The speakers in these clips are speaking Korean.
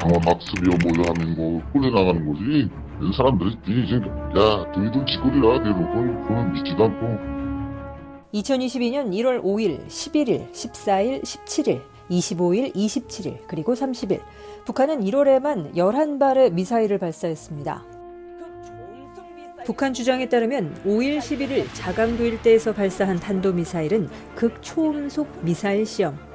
당원 학습이요 뭐요 하는 거 꾸려나가는 거지 사람들이 이제 야 너희들 짓거리야 대놓고 그건 믿지도 않고 2022년 1월 5일, 11일, 14일, 17일, 25일, 27일, 그리고 30일. 북한은 1월에만 11발의 미사일을 발사했습니다. 북한 주장에 따르면 5일, 11일 자강도 일대에서 발사한 탄도미사일은 극초음속 미사일 시험.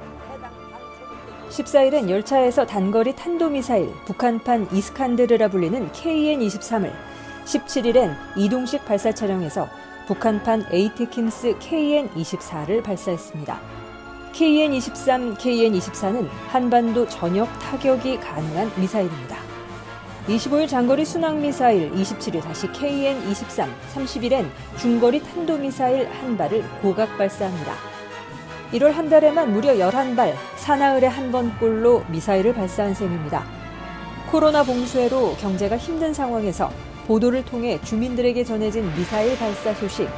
14일엔 열차에서 단거리 탄도미사일 북한판 이스칸데르라 불리는 KN-23을, 17일엔 이동식 발사 차량에서 북한판 에이테킨스 KN-24를 발사했습니다. KN-23, KN-24는 한반도 전역 타격이 가능한 미사일입니다. 25일 장거리 순항 미사일, 27일 다시 KN-23, 30일엔 중거리 탄도미사일 한 발을 고각 발사합니다. 1월 한 달에만 무려 11발, 사나흘에 한 번꼴로 미사일을 발사한 셈입니다. 코로나 봉쇄로 경제가 힘든 상황에서 보도를 통해 주민들에게 전해진 미사일 발사 소식.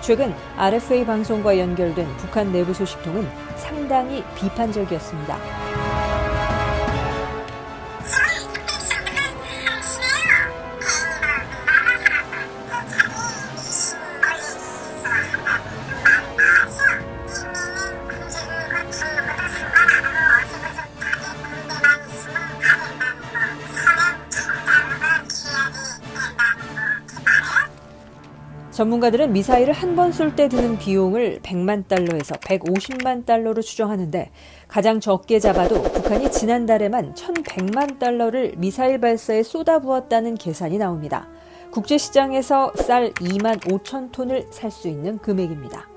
최근 RFA 방송과 연결된 북한 내부 소식통은 상당히 비판적이었습니다. 전문가들은 미사일을 한 번 쏠 때 드는 비용을 100만 달러에서 150만 달러로 추정하는데 가장 적게 잡아도 북한이 지난달에만 1100만 달러를 미사일 발사에 쏟아부었다는 계산이 나옵니다. 국제시장에서 쌀 2만 5천 톤을 살 수 있는 금액입니다.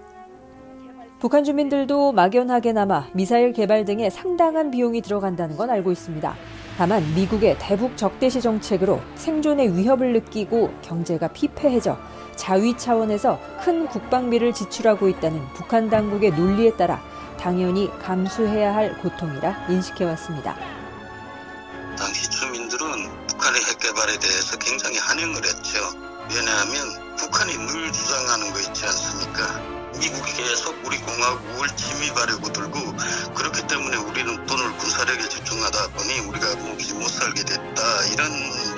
북한 주민들도 막연하게나마 미사일 개발 등에 상당한 비용이 들어간다는 건 알고 있습니다. 다만 미국의 대북 적대시 정책으로 생존의 위협을 느끼고 경제가 피폐해져 자위 차원에서 큰 국방비를 지출하고 있다는 북한 당국의 논리에 따라 당연히 감수해야 할 고통이라 인식해왔습니다. 당시 주민들은 북한의 핵 개발에 대해서 굉장히 환영을 했죠. 왜냐하면 북한이 늘 주장하는 거 있지 않습니까? 미국이 계속 우리 공화국을 침입하려고 들고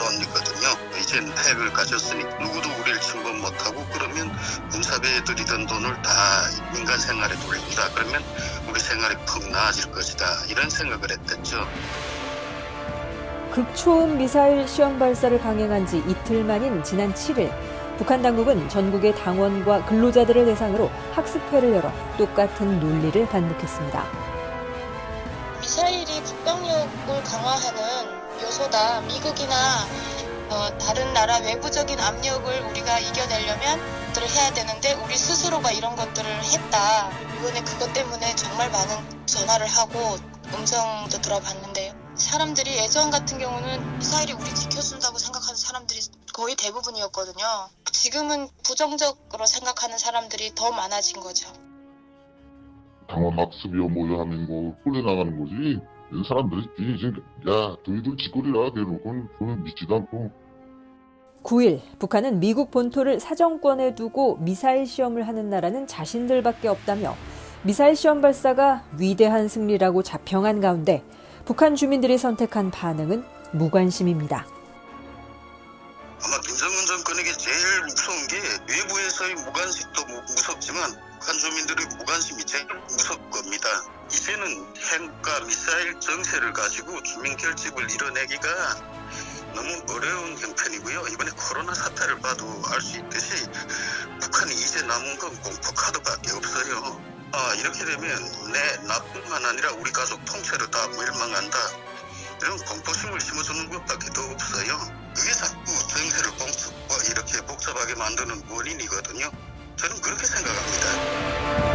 이런論이거든요. 이젠 핵을 가졌으니 누구도 우리를 침범 못하고 그러면 군사배에 들이던 돈을 다 민간 생활에 돌린다. 그러면 우리 생활이 퍽 나아질 것이다. 이런 생각을 했댔죠. 극초음 미사일 시험 발사를 강행한 지 이틀 만인 지난 7일 북한 당국은 전국의 당원과 근로자들을 대상으로 학습회를 열어 똑같은 논리를 반복했습니다. 미사일이 국방력을 강화하는 요소다. 미국이나 어, 다른 나라 외부적인 압력을 우리가 이겨내려면 것들을 해야 되는데 우리 스스로가 이런 것들을 했다. 이번에 그것 때문에 정말 많은 전화를 하고 음성도 들어봤는데요. 사람들이 예전 같은 경우는 미사일이 우리 지켜준다고 생각하는 사람들이 거의 대부분이었거든요. 지금은 부정적으로 생각하는 사람들이 더 많아진 거죠. 당원 학습이요 뭐요 하는 거 꾸려나가는 거지 이런 사람들이 이제 야 너희들 짓거리야 대놓고 그건 믿지도 않고 9일 북한은 미국 본토를 사정권에 두고 미사일 시험을 하는 나라는 자신들밖에 없다며 미사일 시험 발사가 위대한 승리라고 자평한 가운데 북한 주민들이 선택한 반응은 무관심입니다. 아마 김정은 정권에게 제일 무서운 게 외부에서의 무관심도 무- 무섭지만 북한 주민들의 무관심이 제일 무섭 겁니다. 이제는 핵과 미사일 정세를 가지고 주민 결집을 이뤄내기가 너무 어려운 형편이고요. 이번에 코로나 사태를 봐도 알 수 있듯이 북한이 이제 남은 건 공포 카드밖에 없어요. 아, 이렇게 되면 내 나뿐만 아니라 우리 가족 통째로 다 멸망한다. 이런 공포심을 심어주는 것밖에 더 없어요. 그게 자꾸 정세를 공습과 이렇게 복잡하게 만드는 원인이거든요. 저는 그렇게 생각합니다.